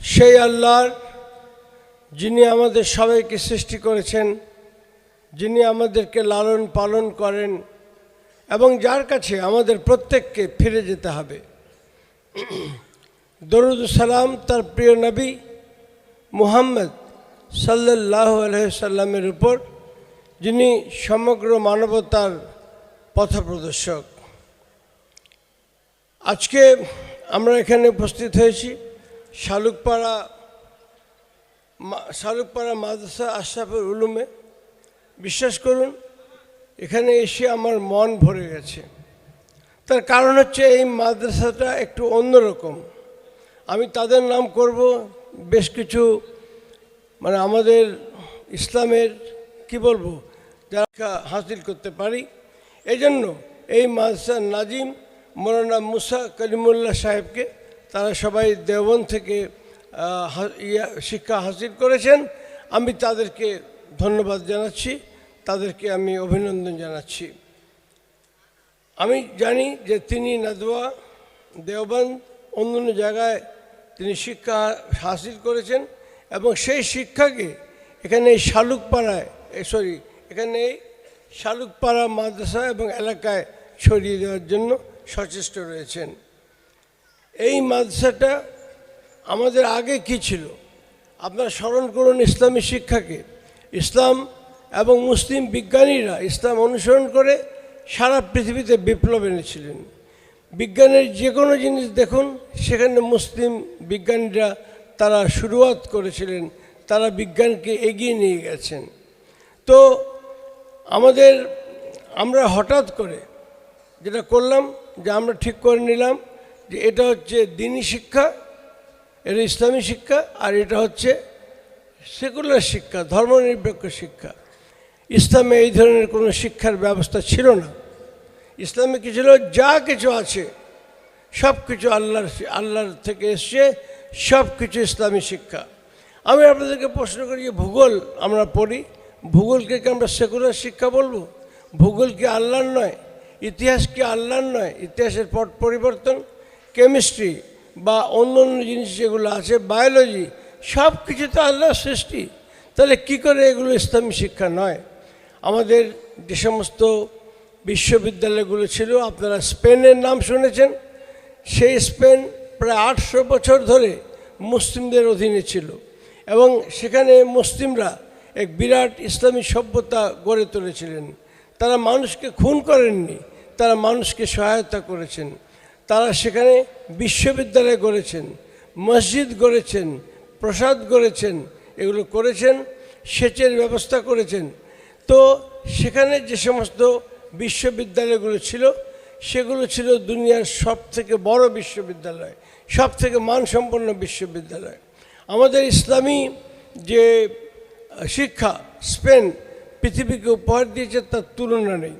সেই আল্লাহর যিনি আমাদের সবাইকে সৃষ্টি করেছেন, যিনি আমাদেরকে লালন পালন করেন এবং যার কাছে আমাদের প্রত্যেককে ফিরে যেতে হবে। দরুদ সালাম তার প্রিয় নবী মুহাম্মদ সাল্লাহ আলহামের উপর, যিনি সমগ্র মানবতার পথপ্রদর্শক। আজকে আমরা এখানে উপস্থিত হয়েছি। শালুকপাড়া শালুকপাড়া মাদ্রাসা আশরাফুল উলুমে। বিশ্বাস করুন, এখানে এসে আমার মন ভরে গেছে। তার কারণ হচ্ছে এই মাদ্রাসাটা একটু অন্যরকম। আমি তাদের নাম করব, বেশ কিছু মানে আমাদের ইসলামের, কি বলব, যারা হাসিল করতে পারি। এই জন্য এই মাদ্রাসার নাজিম মৌলানা মুসা কলিমুল্লাহ সাহেবকে তারা সবাই দেওবন থেকে শিক্ষা হাসিল করেছেন। আমি তাদেরকে ধন্যবাদ জানাচ্ছি, তাদেরকে আমি অভিনন্দন জানাচ্ছি। আমি জানি যে তিনি নাদওয়া, দেওবন্দ অন্য অন্য জায়গায় তিনি শিক্ষা হাসিল করেছেন এবং সেই শিক্ষাকে এখানে এই শালুকপাড়ায় সরি, এখানে এই শালুকপাড়া মাদ্রাসা এবং এলাকায় ছড়িয়ে দেওয়ার জন্য সচেষ্ট রয়েছেন। এই মাদ্রাসাটা আমাদের আগে কি ছিল? আপনারা স্মরণ করুন ইসলামী শিক্ষাকে। ইসলাম এবং মুসলিম বিজ্ঞানীরা ইসলাম অনুসরণ করে সারা পৃথিবীতে বিপ্লব এনেছিলেন। বিজ্ঞানের যে কোনো জিনিস দেখুন, সেখানে মুসলিম বিজ্ঞানীরা তারা শুরুয়াত করেছিলেন, তারা বিজ্ঞানকে এগিয়ে নিয়ে গেছেন। তো আমাদের, আমরা হঠাৎ করে যেটা করলাম, যে আমরা ঠিক করে নিলাম যে এটা হচ্ছে দিনী শিক্ষা, এটা ইসলামী শিক্ষা, আর এটা হচ্ছে সেকুলার শিক্ষা, ধর্মনিরপেক্ষ শিক্ষা। ইসলামে এই ধরনের কোনো শিক্ষার ব্যবস্থা ছিল না। ইসলামে কি ছিল? যা কিছু আছে, সব কিছু আল্লাহর আল্লাহর থেকে এসছে, সব কিছু ইসলামী শিক্ষা। আমি আপনাদেরকে প্রশ্ন করি, যে ভূগোল আমরা পড়ি, ভূগোলকে কি আমরা সেকুলার শিক্ষা বলব? ভূগোল কি আল্লাহর নয়? ইতিহাস কি আল্লাহর নয়? ইতিহাসের পট, পরিবর্তন? কেমিস্ট্রি বা অন্য অন্য জিনিস যেগুলো আছে, বায়োলজি, সব কিছু তো আল্লাহর সৃষ্টি। তাহলে কি করে এগুলো ইসলামী শিক্ষা নয়? আমাদের যে সমস্ত বিশ্ববিদ্যালয়গুলো ছিল, আপনারা স্পেনের নাম শুনেছেন, সেই স্পেন প্রায় আটশো বছর ধরে মুসলিমদের অধীনে ছিল এবং সেখানে মুসলিমরা এক বিরাট ইসলামী সভ্যতা গড়ে তুলেছিলেন। তারা মানুষকে খুন করেননি, তারা মানুষকে সহায়তা করেছেন। তারা সেখানে বিশ্ববিদ্যালয় গড়েছেন, মসজিদ গড়েছেন, প্রসাদ গড়েছেন, এগুলো করেছেন, সেচের ব্যবস্থা করেছেন। তো সেখানে যে সমস্ত বিশ্ববিদ্যালয়গুলো ছিল, সেগুলো ছিল দুনিয়ার সব থেকে বড় বিশ্ববিদ্যালয় সব থেকে মানসম্পন্ন বিশ্ববিদ্যালয়। আমাদের ইসলামী যে শিক্ষা স্পেন পৃথিবীকে উপহার দিয়েছে তার তুলনা নেই।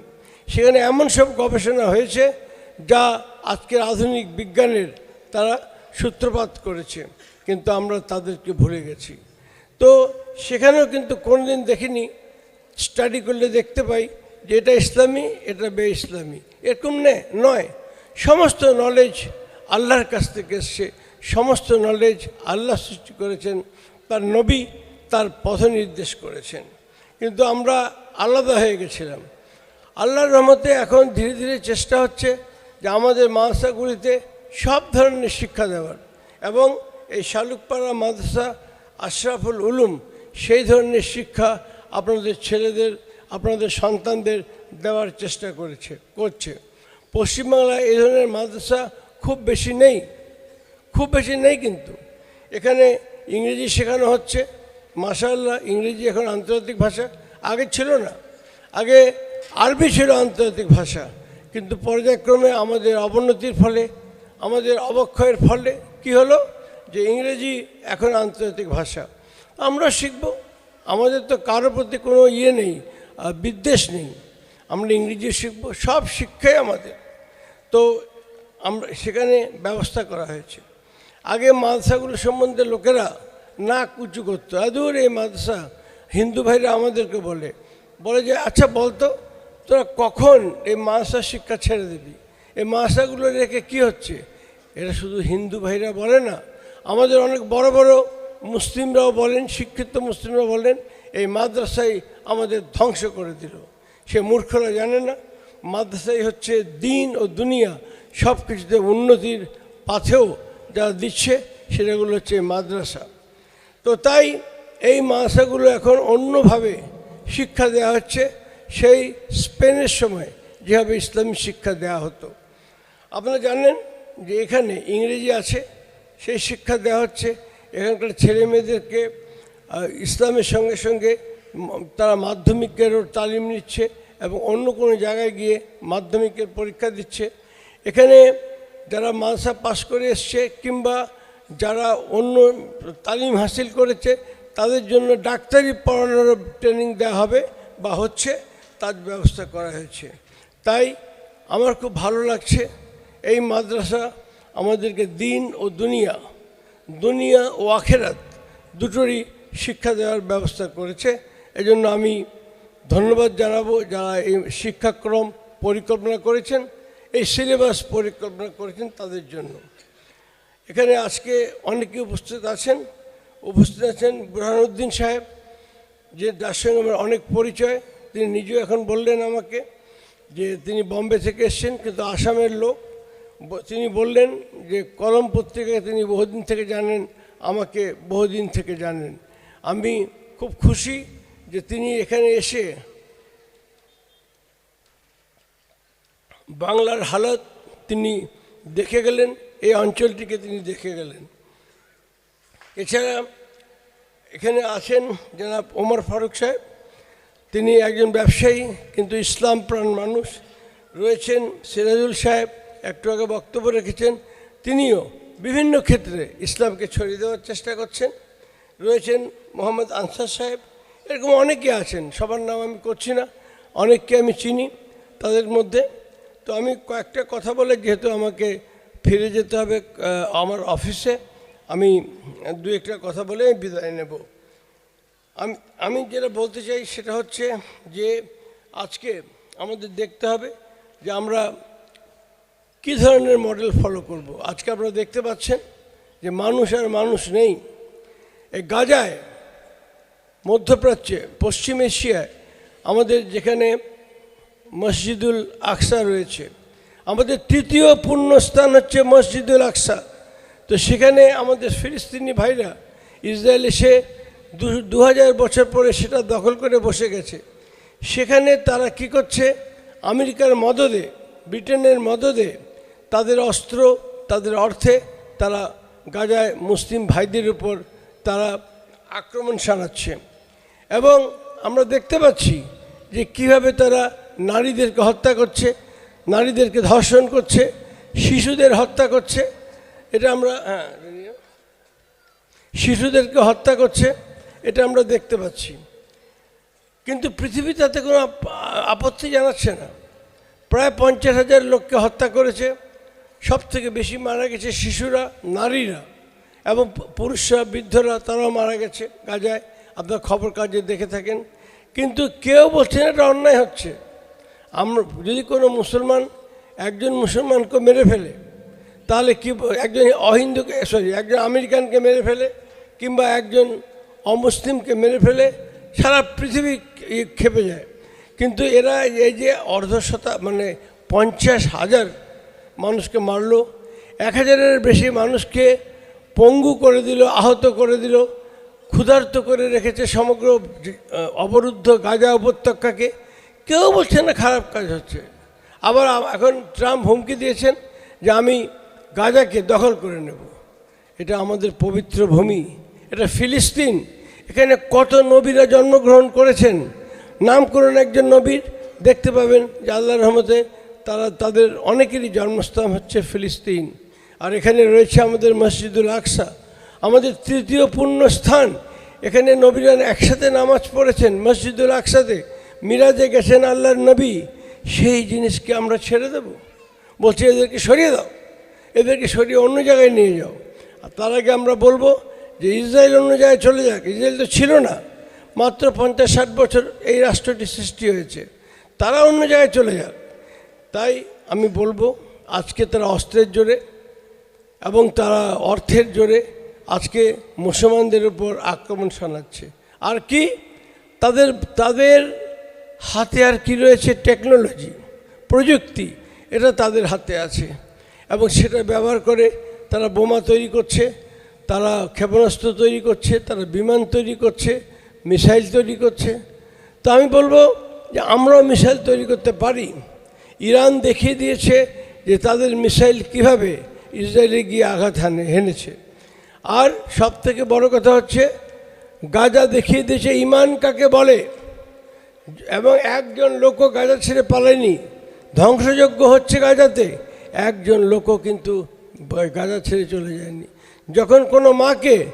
সেখানে এমন সব গবেষণা হয়েছে যা আজকের আধুনিক বিজ্ঞানের তারা সূত্রপাত করেছে, কিন্তু আমরা তাদেরকে ভুলে গেছি। তো সেখানেও কিন্তু কোনোদিন দেখিনি স্টাডি করলে দেখতে পাই যে এটা ইসলামী, এটা বে ইসলামী এরকম নয়। সমস্ত নলেজ আল্লাহর কাছ থেকে এসছে। সমস্ত নলেজ আল্লাহ সৃষ্টি করেছেন, তার নবী তার পথ নির্দেশ করেছেন। কিন্তু আমরা আলাদা হয়ে গেছিলাম। আল্লাহর রহমতে এখন ধীরে ধীরে চেষ্টা হচ্ছে যে আমাদের মাদ্রাসাগুলিতে সব ধরনের শিক্ষা দেওয়ার। এবং এই শালুকপাড়া মাদ্রাসা, আশরাফুল উলুম, সেই ধরনের শিক্ষা আপনাদের ছেলেদের, আপনাদের সন্তানদের দেওয়ার চেষ্টা করেছে, করছে। পশ্চিমবাংলায় এই ধরনের মাদ্রাসা খুব বেশি নেই, খুব বেশি নেই কিন্তু। এখানে ইংরেজি শেখানো হচ্ছে, মাশাআল্লাহ ইংরেজি এখন আন্তর্জাতিক ভাষা, আগে ছিল না। আগে আরবি ছিল আন্তর্জাতিক ভাষা। কিন্তু পর্যায়ক্রমে আমাদের অবনতির ফলে, আমাদের অবক্ষয়ের ফলে কি হলো? যে ইংরেজি এখন আন্তর্জাতিক ভাষা। আমরা শিখব। আমাদের তো কারোর প্রতি কোনো ইয়ে নেই বিদ্বেষ নেই। আমরা ইংরেজি শিখব, সব শিক্ষাই আমাদের। তো আমরা, সেখানে ব্যবস্থা করা হয়েছে। আগে মাদ্রাসাগুলো সম্বন্ধে লোকেরা না কুচু করতো। আদূর এই মাদ্রাসা, হিন্দু ভাইরা আমাদেরকে বলে। বলে যে আচ্ছা বলতো। তোরা কখন এই মাদ্রাসা শিক্ষা ছেড়ে দিবি? এই মাদ্রাসাগুলো রেখে কি হচ্ছে? এটা শুধু হিন্দু ভাইরা বলে না, আমাদের অনেক বড় বড় মুসলিমরাও বলেন, শিক্ষিত মুসলিমরা বলেন, এই মাদ্রাসাই আমাদের ধ্বংস করে দিল। সে মূর্খরা জানে না, মাদ্রাসাই হচ্ছে দিন ও দুনিয়া সব কিছুতে উন্নতির পাথেও যারা দিচ্ছে সেটাগুলো হচ্ছে মাদ্রাসা। তো তাই এই মাদ্রাসাগুলো এখন অন্যভাবে শিক্ষা দেওয়া হচ্ছে সেই স্পেনের সময় যেভাবে ইসলামী শিক্ষা দেওয়া হতো। আপনারা জানেন যে এখানে ইংরেজি আছে, সেই শিক্ষা দেওয়া হচ্ছে। এখানকার ছেলে মেয়েদেরকে ইসলামের সঙ্গে সঙ্গে তারা মাধ্যমিকেরও তালিম নিচ্ছে এবং অন্য কোনো জায়গায় গিয়ে মাধ্যমিকের পরীক্ষা দিচ্ছে। এখানে যারা মাদ্রাসা পাশ করে এসছে কিংবা যারা অন্য তালিম হাসিল করেছে, তাদের জন্য ডাক্তারি পড়ানোর ট্রেনিং দেওয়া হবে বা হচ্ছে। তার ব্যবস্থা করা হয়েছে। তাই আমার খুব ভালো লাগছে এই মাদ্রাসা আমাদেরকে দিন ও দুনিয়া দুনিয়া ও আখেরাত দুটোরই শিক্ষা দেওয়ার ব্যবস্থা করেছে। এজন্য আমি ধন্যবাদ জানাব যারা এই শিক্ষাক্রম পরিকল্পনা করেছেন, এই সিলেবাস পরিকল্পনা করেছেন তাদের জন্য। এখানে আজকে অনেকে উপস্থিত আছেন। উপস্থিত আছেন বুরহানুদ্দিন সাহেব, যে যার সঙ্গে আমার অনেক পরিচয়। তিনি নিজেও এখন বললেন আমাকে যে তিনি বম্বে থেকে এসছেন, কিন্তু আসামের লোক তিনি বললেন যে কলম পত্রিকায় তিনি বহুদিন থেকে জানেন, আমাকে বহুদিন থেকে জানেন। আমি খুব খুশি যে তিনি এখানে এসে বাংলার হালত তিনি দেখে গেলেন, এই অঞ্চলটিকে তিনি দেখে গেলেন। এছাড়া এখানে আছেন জনাব ওমর ফারুক সাহেব। তিনি একজন ব্যবসায়ী, কিন্তু ইসলাম প্রাণ মানুষ। রয়েছেন সিরাজুল সাহেব, একটু আগে বক্তব্য রেখেছেন, তিনিও বিভিন্ন ক্ষেত্রে ইসলামকে ছড়িয়ে দেওয়ার চেষ্টা করছেন। রয়েছেন মোহাম্মদ আনসার সাহেব, এরকম অনেকে আছেন, সবার নাম আমি করছি না, অনেককে আমি চিনি তাদের মধ্যে। তো আমি কয়েকটা কথা বলে যেহেতু আমাকে ফিরে যেতে হবে আমার অফিসে, আমি দু একটা কথা বলে বিদায় নেব। আমি আমি যেটা বলতে চাই সেটা হচ্ছে যে আজকে আমাদের দেখতে হবে যে আমরা কী ধরনের মডেল ফলো করব। আজকে আপনারা দেখতে পাচ্ছেন যে মানুষ আর মানুষ নেই। এই গাজায়, মধ্যপ্রাচ্যে, পশ্চিম এশিয়ায় আমাদের যেখানে মসজিদুল আকসা রয়েছে, আমাদের তৃতীয় পুণ্যস্থান হচ্ছে মসজিদুল আকসা। তো সেখানে আমাদের ফিলিস্তিনি ভাইরা ইসরায়েল এসে দু- হাজার বছর পরে সেটা দখল করে বসে গেছে। সেখানে তারা কি করছে? আমেরিকার মদদে, ব্রিটেনের মদদে তাদের অস্ত্র, তাদের অর্থে তারা গাজায় মুসলিম ভাইদের উপর তারা আক্রমণ শানাচ্ছে এবং আমরা দেখতে পাচ্ছি যে কীভাবে তারা নারীদেরকে হত্যা করছে, নারীদেরকে ধর্ষণ করছে, শিশুদের হত্যা করছে। এটা আমরা হ্যাঁ শিশুদেরকে হত্যা করছে। এটা আমরা দেখতে পাচ্ছি। কিন্তু পৃথিবী তাতে কোনো আপত্তি জানাচ্ছে না। প্রায় পঞ্চাশ হাজার লোককে হত্যা করেছে। সব থেকে বেশি মারা গেছে শিশুরা, নারীরা এবং পুরুষরা, বৃদ্ধরা, তারাও মারা গেছে গাজায়। আপনার খবর কাজে দেখে থাকেন। কিন্তু কেউ বলছেন এটা অন্যায় হচ্ছে। আমরা যদি কোনো মুসলমান একজন মুসলমানকে মেরে ফেলে, তাহলে কি একজন অহিন্দুকে সরি একজন আমেরিকানকে মেরে ফেলে কিংবা একজন অমুসলিমকে মেরে ফেলে সারা পৃথিবী খেপে যায়। কিন্তু এরা এই যে অর্ধশতা মানে পঞ্চাশ হাজার মানুষকে মারলো, এক হাজারের বেশি মানুষকে পঙ্গু করে দিল, আহত করে দিল, ক্ষুধার্ত করে রেখেছে সমগ্র অবরুদ্ধ গাজা উপত্যকাকে। কেউ বলছে না খারাপ কাজ হচ্ছে। আবার এখন ট্রাম্প হুমকি দিয়েছেন যে আমি গাজাকে দখল করে নেব। এটা আমাদের পবিত্র ভূমি। এটা ফিলিস্তিন। এখানে কত নবীরা জন্মগ্রহণ করেছেন? নাম করুন একজন নবীর, দেখতে পাবেন যে আল্লাহ রহমতে তারা, তাদের অনেকেরই জন্মস্থান হচ্ছে ফিলিস্তিন। আর এখানে রয়েছে আমাদের মসজিদুল আকসা। আমাদের তৃতীয় পূর্ণ স্থান এখানে নবীরা একসাথে নামাজ পড়েছেন মসজিদুল আকসাতে। মিরাজে গেছেন আল্লাহর নবী। সেই জিনিসকে আমরা ছেড়ে দেব। বলছি, এদেরকে সরিয়ে দাও। এদেরকে সরিয়ে অন্য জায়গায় নিয়ে যাও। আর তার আগে আমরা বলব যে ইসরায়েল অন্য জায়গায় চলে যাক, ইসরায়েল তো ছিল না। মাত্র পঞ্চাশ ষাট বছর এই রাষ্ট্রটি সৃষ্টি হয়েছে। তারা অন্য জায়গায় চলে যাক। তাই আমি বলব, আজকে তারা অস্ত্রের জোরে এবং তারা অর্থের জোরে আজকে মুসলমানদের উপর আক্রমণ শোনাচ্ছে। আর কি? তাদের তাদের হাতে আর কি রয়েছে? টেকনোলজি, প্রযুক্তি, এটা তাদের হাতে আছে। এবং সেটা ব্যবহার করে তারা বোমা তৈরি করছে। তারা ক্ষেপণাস্ত্র তৈরি করছে, তারা বিমান তৈরি করছে, মিসাইল তৈরি করছে। তো আমি বলব যে আমরাও মিসাইল তৈরি করতে পারি। ইরান দেখিয়ে দিয়েছে যে তাদের মিসাইল কীভাবে ইসরায়েলে গিয়ে আঘাত হানে, হেনেছে। আর সব থেকে বড় কথা হচ্ছে, গাজা দেখিয়ে দিয়েছে ইমান কাকে বলে? এবং একজন লোকও গাজা ছেড়ে পালায়নি। ধ্বংসযজ্ঞ হচ্ছে গাজাতে। একজন লোকও কিন্তু গাজা ছেড়ে চলে যায়নি। যখন কোনো মাকে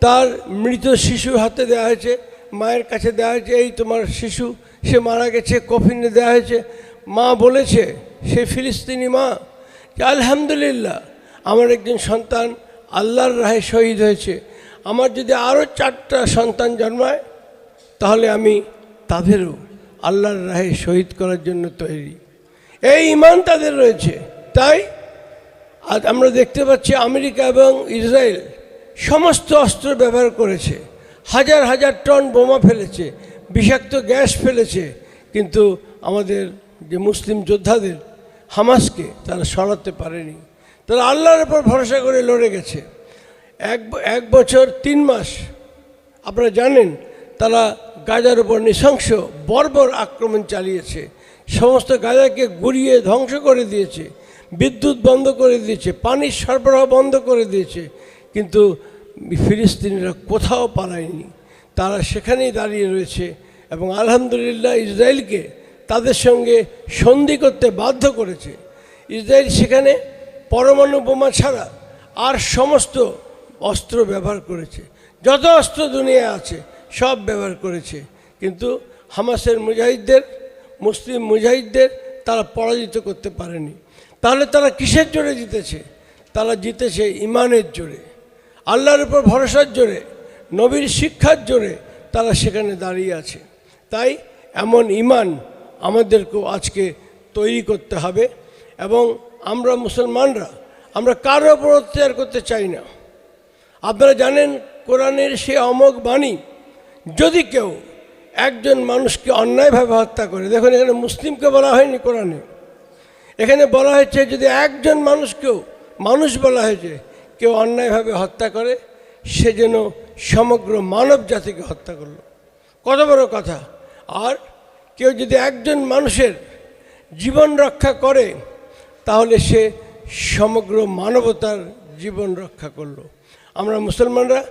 তার মৃত শিশু হাতে দেওয়া হয়েছে, মায়ের কাছে দেওয়া হয়েছে, এই তোমার শিশু, সে মারা গেছে, কফিনে দেওয়া হয়েছে। মা বলেছে, সে ফিলিস্তিনি মা। যে, আলহামদুলিল্লাহ, আমার একজন সন্তান আল্লাহর রাহে শহীদ হয়েছে। আমার যদি আরও চারটা সন্তান জন্মায়, তাহলে আমি তাদেরও আল্লাহর রাহে শহীদ করার জন্য তৈরি। এই ইমান তাদের রয়েছে। তাই আজ আমরা দেখতে পাচ্ছি আমেরিকা এবং ইসরায়েল সমস্ত অস্ত্র ব্যবহার করেছে। হাজার হাজার টন বোমা ফেলেছে, বিষাক্ত গ্যাস ফেলেছে, কিন্তু আমাদের যে মুসলিম যোদ্ধাদের হামাসকে তারা সরাতে পারেনি। তারা আল্লাহর উপর ভরসা করে লড়ে গেছে। এক এক বছর তিন মাস, আপনারা জানেন, তারা গাজার উপর নৃশংস, বর্বর আক্রমণ চালিয়েছে। সমস্ত গাজাকে গুড়িয়ে ধ্বংস করে দিয়েছে। বিদ্যুৎ বন্ধ করে দিয়েছে, পানির সরবরাহ বন্ধ করে দিয়েছে, কিন্তু ফিলিস্তিনিরা কোথাও পালায়নি। তারা সেখানেই দাঁড়িয়ে রয়েছে এবং আলহামদুলিল্লাহ ইসরায়েলকে তাদের সঙ্গে সন্ধি করতে বাধ্য করেছে। ইসরায়েল সেখানে পরমাণু বোমা ছাড়া আর সমস্ত অস্ত্র ব্যবহার করেছে। যত অস্ত্র দুনিয়ায় আছে, সব ব্যবহার করেছে। কিন্তু হামাসের মুজাহিদদের, মুসলিম মুজাহিদদের তারা পরাজিত করতে পারেনি। তাহলে তারা কিসের জোরে জিতেছে? তারা জিতেছে ইমানের জোরে। আল্লাহর উপর ভরসার জোরে, নবীর শিক্ষার জোরে তারা সেখানে দাঁড়িয়ে আছে। তাই এমন ইমান আমাদেরকেও আজকে তৈরি করতে হবে এবং আমরা মুসলমানরা, আমরা কারও ওপর অত্যাচার করতে চাই না। আপনারা জানেন কোরআনের সে অমোঘ বাণী, যদি কেউ একজন মানুষকে অন্যায়ভাবে হত্যা করে, দেখুন এখানে মুসলিমকে বলা হয়নি কোরআনে। এখানে বলা হয়েছে যদি একজন মানুষকেও, মানুষ বলা হয়েছে, কেউ অন্যায়ভাবে হত্যা করে, সে যেন সমগ্র মানব জাতিকে হত্যা করল। কত বড় কথা। আর কেউ যদি একজন মানুষের জীবন রক্ষা করে, তাহলে সে সমগ্র মানবতার জীবন রক্ষা করল। আমরা মুসলমানরা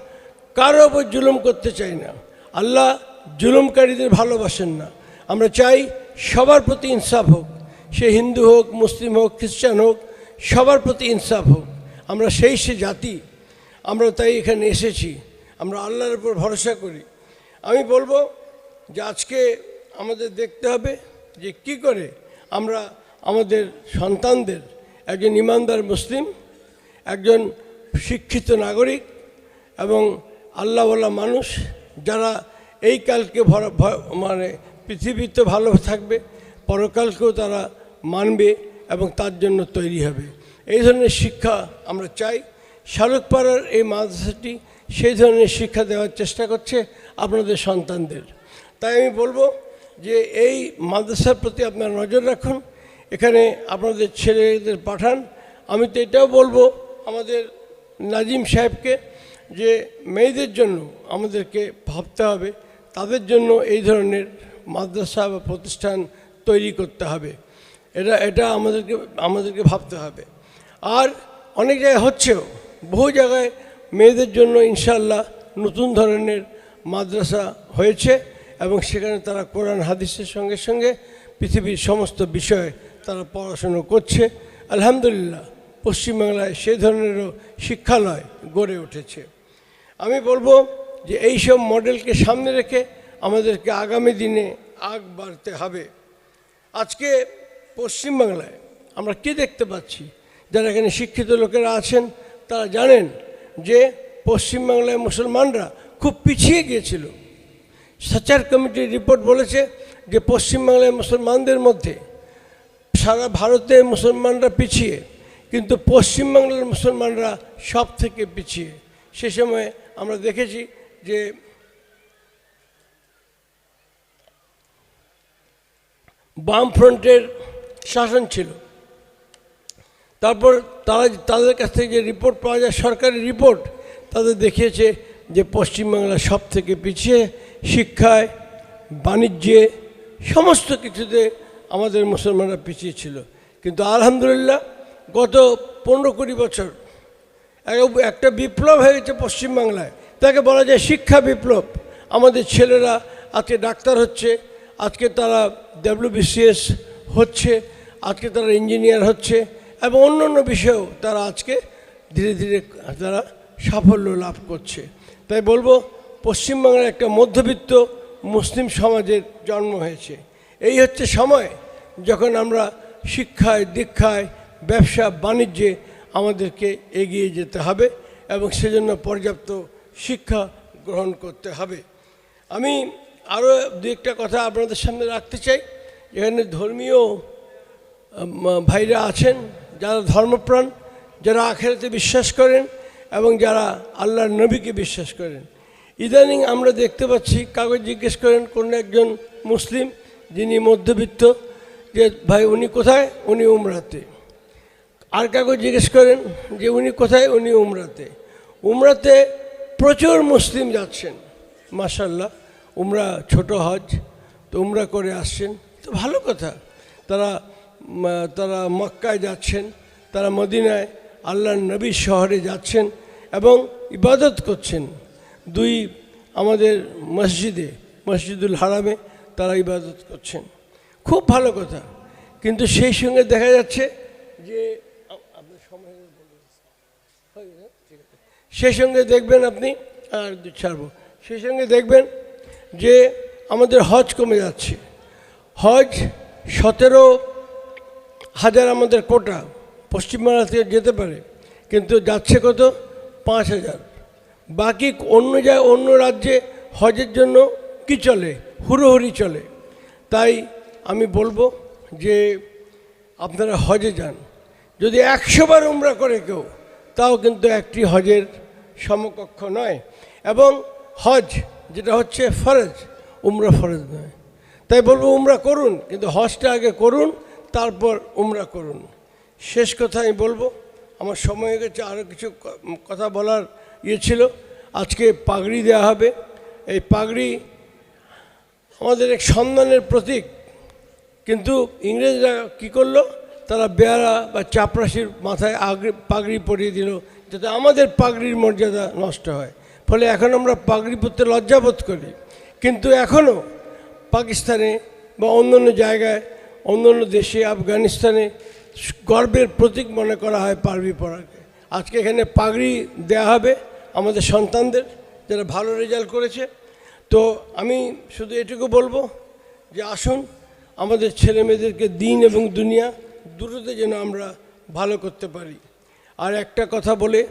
কারও ওপর জুলুম করতে চাই না। আল্লাহ জুলুমকারীদের ভালোবাসেন না। আমরা চাই সবার প্রতি ইনসাফ হোক। সে হিন্দু হোক, মুসলিম হোক, খ্রিস্টান হোক, সবার প্রতি ইনসাফ হোক। আমরা সেই সে জাতি। আমরা তাই এখানে এসেছি। আমরা আল্লাহর উপর ভরসা করি। আমি বলব যে আজকে আমাদের দেখতে হবে যে কি করে আমরা আমাদের সন্তানদের, একজন ইমানদার মুসলিম, একজন শিক্ষিত নাগরিক এবং আল্লাহওয়ালা মানুষ যারা এই কালকে ভরা- মানে পৃথিবীতে ভালো থাকবে, পরকালকেও তারা মানবে এবং তার জন্য তৈরি হবে। এই ধরনের শিক্ষা আমরা চাই। শালুকপাড়ার এই মাদ্রাসাটি সেই ধরনের শিক্ষা দেওয়ার চেষ্টা করছে আপনাদের সন্তানদের। তাই আমি বলব যে এই মাদ্রাসার প্রতি আপনারা নজর রাখুন। এখানে আপনাদের ছেলেদের পাঠান। আমি তো এটাও বলব আমাদের নাজিম সাহেবকে যে মেয়েদের জন্য আমাদেরকে ভাবতে হবে। তাদের জন্য এই ধরনের মাদ্রাসা বা প্রতিষ্ঠান তৈরি করতে হবে। এটা এটা আমাদেরকে আমাদেরকে ভাবতে হবে। আর অনেক জায়গায় হচ্ছেও, বহু জায়গায় মেয়েদের জন্য ইনশাল্লাহ নতুন ধরনের মাদ্রাসা হয়েছে এবং সেখানে তারা কোরআন, হাদিসের সঙ্গে সঙ্গে পৃথিবীর সমস্ত বিষয়ে তারা পড়াশুনো করছে। আলহামদুলিল্লাহ, পশ্চিমবাংলায় সে ধরনেরও শিক্ষালয় গড়ে উঠেছে। আমি বলব যে এই সব মডেলকে সামনে রেখে আমাদেরকে আগামী দিনে আগ বাড়তে হবে। আজকে পশ্চিমবাংলায় আমরা কি দেখতে পাচ্ছি? যারা এখানে শিক্ষিত লোকেরা আছেন, তারা জানেন যে পশ্চিমবাংলায় মুসলমানরা খুব পিছিয়ে গিয়েছিল। সাচার কমিটির রিপোর্ট বলেছে যে পশ্চিমবাংলায় মুসলমানদের মধ্যে সারা ভারতে মুসলমানরা পিছিয়ে, কিন্তু পশ্চিমবাংলার মুসলমানরা সব থেকে পিছিয়ে। সে সময় আমরা দেখেছি যে বামফ্রন্টের শাসন ছিল। তারপর তারা, তাদের কাছ থেকে যে রিপোর্ট পাওয়া যায়, সরকারি রিপোর্ট তাদের দেখিয়েছে যে পশ্চিমবাংলা সব থেকে পিছিয়ে শিক্ষায়, বাণিজ্যে, সমস্ত কিছুতে আমাদের মুসলমানরা পিছিয়ে ছিল। কিন্তু আলহামদুলিল্লাহ গত পনেরো কুড়ি বছর একটা বিপ্লব হয়ে গেছে পশ্চিমবাংলায়। তাকে বলা যায় শিক্ষা বিপ্লব। আমাদের ছেলেরা আজকে ডাক্তার হচ্ছে, আজকে তারা ডাব্লিউবিসিএস হচ্ছে, আজকে তারা ইঞ্জিনিয়ার হচ্ছে এবং অন্য অন্য বিষয়েও তারা আজকে ধীরে ধীরে তারা সাফল্য লাভ করছে। তাই বলব, পশ্চিমবাংলার একটা মধ্যবিত্ত মুসলিম সমাজের জন্ম হয়েছে। এই হচ্ছে সময় যখন আমরা শিক্ষায়, দীক্ষায়, ব্যবসা, বাণিজ্যে আমাদেরকে এগিয়ে যেতে হবে এবং সেজন্য পর্যাপ্ত শিক্ষা গ্রহণ করতে হবে। আমি আরও দু একটা কথা আপনাদের সামনে রাখতে চাই। এখানে ধর্মীয় ভাইরা আছেন, যারা ধর্মপ্রাণ, যারা আখেরাতে বিশ্বাস করেন এবং যারা আল্লাহর নবীকে বিশ্বাস করেন। ইদানিং আমরা দেখতে পাচ্ছি কাগজ জিজ্ঞেস করেন, কোন একজন মুসলিম যিনি মধ্যবিত্ত, যে, ভাই, উনি কোথায়? উনি উমরাতে। আর কাগজ জিজ্ঞেস করেন যে, উনি কোথায়? উনি উমরাতে। উমরাতে প্রচুর মুসলিম যাচ্ছেন মাসাল্লাহ উমরা ছোট হজ, তো উমরা করে আসছেন। তো ভালো কথা। তারা তারা মক্কায় যাচ্ছেন, তারা মদিনায় আল্লাহর নবী শহরে যাচ্ছেন এবং ইবাদত করছেন। দুই আমাদের মসজিদে, মসজিদুল হারামে তারা ইবাদত করছেন। খুব ভালো কথা। কিন্তু সেই সঙ্গে দেখা যাচ্ছে যে। সেই সঙ্গে দেখবেন আপনি, আর ছাড়বো। সেই সঙ্গে দেখবেন যে আমাদের হজ কমে যাচ্ছে। হজ সতেরো হাজার আমাদের কোটা। পশ্চিমবাংলা থেকে যেতে পারে, কিন্তু যাচ্ছে কত? পাঁচ হাজার। বাকি অন্য জায়গায় অন্য রাজ্যে হজের জন্য কি চলে? হুড়োহুড়ি চলে। তাই আমি বলব যে আপনারা হজে যান। যদি একশোবার উমরা করে কেউ, তাও কিন্তু একটি হজের সমকক্ষ নয়। এবং হজ যেটা হচ্ছে ফরজ, উমরা ফরজ নয়। তাই বলব উমরা করুন, কিন্তু হজটা আগে করুন, তারপর উমরা করুন। শেষ কথা আমি বলব, আমার সময় গেছে আরও কিছু কথা বলার ইয়ে ছিল। আজকে পাগড়ি দেওয়া হবে। এই পাগড়ি আমাদের এক সন্ধানের প্রতীক। কিন্তু ইংরেজরা কি করল? তারা বেয়ারা বা চাপরাশির মাথায় আগড়ি পাগড়ি পরিয়ে দিল, যাতে আমাদের পাগড়ির মর্যাদা নষ্ট হয়। ফলে এখন আমরা পাগড়ি পরতে লজ্জাবোধ করি। কিন্তু এখনও পাকিস্তানে বা অন্যান্য জায়গায়, অন্যান্য দেশে, আফগানিস্তানে গর্বের প্রতীক মনে করা হয় পাগড়ি পড়াকে আজকে এখানে পাগড়ি দেয়া হবে আমাদের সন্তানদের, যারা ভালো রেজাল্ট করেছে। তো আমি শুধু এটুকু বলব যে আসুন, আমাদের ছেলে মেয়েদেরকে দিন এবং দুনিয়া দুটোতে যেন আমরা ভালো করতে পারি। আর একটা কথা বলে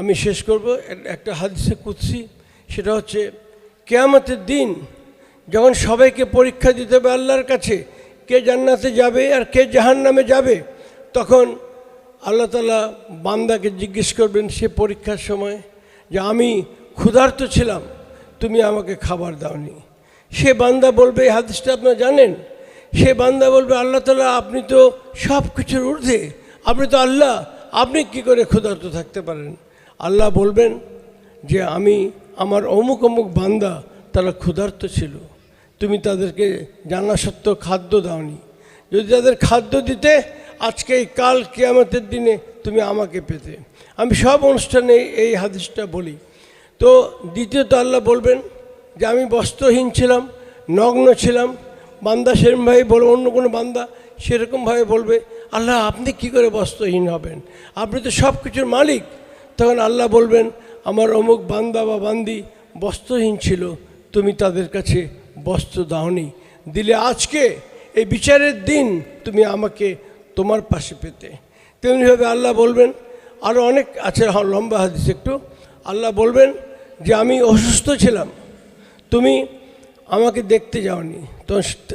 আমি শেষ করব, একটা হাদিসে কুৎসি সেটা হচ্ছে, কেয়ামতের দিন যখন সবাইকে পরীক্ষা দিতে হবে আল্লাহর কাছে, কে জান্নাতে যাবে আর কে জাহান নামে যাবে, তখন আল্লাহ তালা বান্দাকে জিজ্ঞেস করবেন সে পরীক্ষার সময় যে আমি ক্ষুধার্ত ছিলাম, তুমি আমাকে খাবার দাওনি। সে বান্দা বলবে, এই হাদিসটা আপনারা জানেন? সে বান্দা বলবে, আল্লাহ তালা আপনি তো সব কিছুর ঊর্ধ্বে, আপনি তো আল্লাহ, আপনি কি করে ক্ষুধার্ত থাকতে পারেন? আল্লাহ বলবেন যে আমি, আমার অমুক অমুক বান্দা তারা ক্ষুধার্ত ছিল। তুমি তাদেরকে জানা সত্ত্বেও খাদ্য দাওনি। যদি তাদের খাদ্য দিতে, আজকে এই কাল কেয়ামতের দিনে তুমি আমাকে পেতে। আমি সব অনুষ্ঠানে এই হাদিসটা বলি। তো দ্বিতীয়ত আল্লাহ বলবেন যে আমি বস্ত্রহীন ছিলাম, নগ্ন ছিলাম। বান্দা সেরকমভাবে বলবে অন্য কোনো বান্দা সেরকমভাবে বলবে, আল্লাহ, আপনি কি করে বস্ত্রহীন হবেন? আপনি তো সব কিছুর মালিক। তখন আল্লাহ বলবেন, আমার অমুক বান্দা বা বান্দি বস্ত্রহীন ছিল, তুমি তাদের কাছে বস্ত্র দাওনি। দিলে আজকে এই বিচারের দিন তুমি আমাকে তোমার পাশে পেতে। তেমনিভাবে আল্লাহ বলবেন আরও অনেক আছে লম্বা হাদিস একটু। আল্লাহ বলবেন যে আমি অসুস্থ ছিলাম তুমি আমাকে দেখতে যাওনি।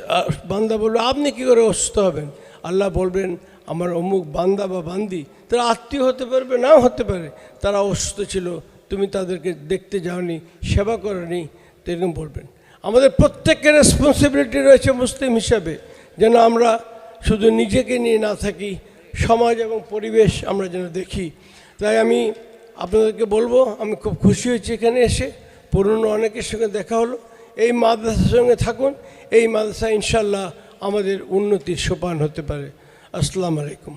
আ, বান্দা বলবে আপনি কী করে অসুস্থ হবেন? আল্লাহ বলবেন আমার অমুক বান্দা বা বান্দি তারা আত্মীয় হতে পারবে নাও হতে পারে। তারা অসুস্থ ছিল তুমি তাদেরকে দেখতে যাওনি সেবা করনি তো এরকম বলবেন। আমাদের প্রত্যেকের রেসপন্সিবিলিটি রয়েছে মুসলিম হিসাবে, যেন আমরা শুধু নিজেকে নিয়ে না থাকি, সমাজ এবং পরিবেশ আমরা যেন দেখি। তাই আমি আপনাদেরকে বলব, আমি খুব খুশি হয়েছি এখানে এসে। পুরনো অনেকের সঙ্গে দেখা হলো। এই মাদ্রাসার সঙ্গে থাকুন। এই মাদ্রাসা ইনশাল্লাহ আমাদের উন্নতির সোপান হতে পারে। আসসালামু আলাইকুম।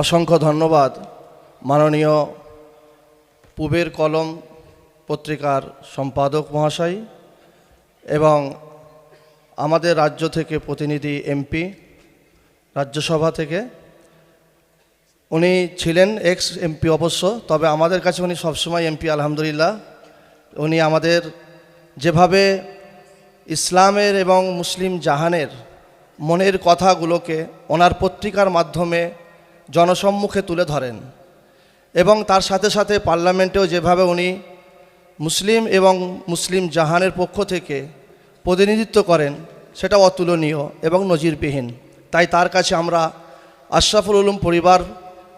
অসংখ্য ধন্যবাদ মাননীয় পূবের কলম পত্রিকার সম্পাদক মহাশয় এবং আমাদের রাজ্য থেকে প্রতিনিধি এমপি, রাজ্যসভা থেকে। উনি ছিলেন এক্স এমপি অবশ্য, তবে আমাদের কাছে উনি সবসময় এমপি, আলহামদুলিল্লাহ। উনি আমাদের যেভাবে ইসলামের এবং মুসলিম জাহানের মনের কথাগুলোকে ওনার পত্রিকার মাধ্যমে জনসম্মুখে তুলে ধরেন এবং তার সাথে সাথে পার্লামেন্টেও যেভাবে উনি মুসলিম এবং মুসলিম জাহানের পক্ষ থেকে প্রতিনিধিত্ব করেন সেটা অতুলনীয় এবং নজিরবিহীন। তাই তার কাছে আমরা আশরাফুল উলুম পরিবার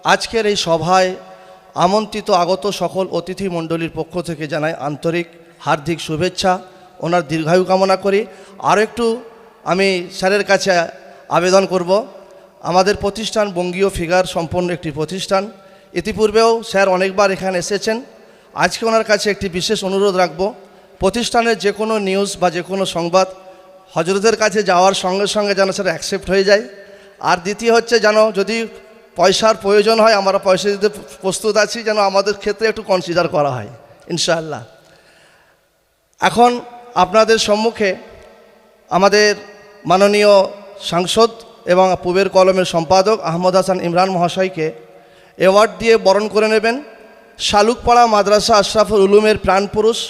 আজকের এই সভায় আমন্ত্রিত আগত সকল অতিথি মণ্ডলীর পক্ষ থেকে জানাই আন্তরিক হার্দিক শুভেচ্ছা। ওনার দীর্ঘায়ু কামনা করি। আরও একটু আমি স্যারের কাছে আবেদন করব। আমাদের প্রতিষ্ঠান বঙ্গীয় ফিগার সম্পন্ন একটি প্রতিষ্ঠান। ইতিপূর্বেও স্যার অনেকবার এখানে এসেছেন। আজকে ওনার কাছে একটি বিশেষ অনুরোধ রাখব। প্রতিষ্ঠানের যে কোনো নিউজ বা যে কোনো সংবাদ হজরতের কাছে যাওয়ার সঙ্গে সঙ্গে যেন সেটা অ্যাকসেপ্ট হয়ে যায়। আর দ্বিতীয় হচ্ছে যেন যদি পয়সার প্রয়োজন হয়, আমরা পয়সা দিতে প্রস্তুত আছি, যেন আমাদের ক্ষেত্রে একটু কনসিডার করা হয়, ইনশাআল্লাহ। এখন আপনাদের সম্মুখে আমাদের মাননীয় সাংসদ এবং পূবের কলমের সম্পাদক আহমদ হাসান ইমরান মহাশয়কে অ্যাওয়ার্ড দিয়ে বরণ করে নেবেন। শালুকপাড়া মাদ্রাসা আশরাফুল উলুমের প্রাণপুরুষ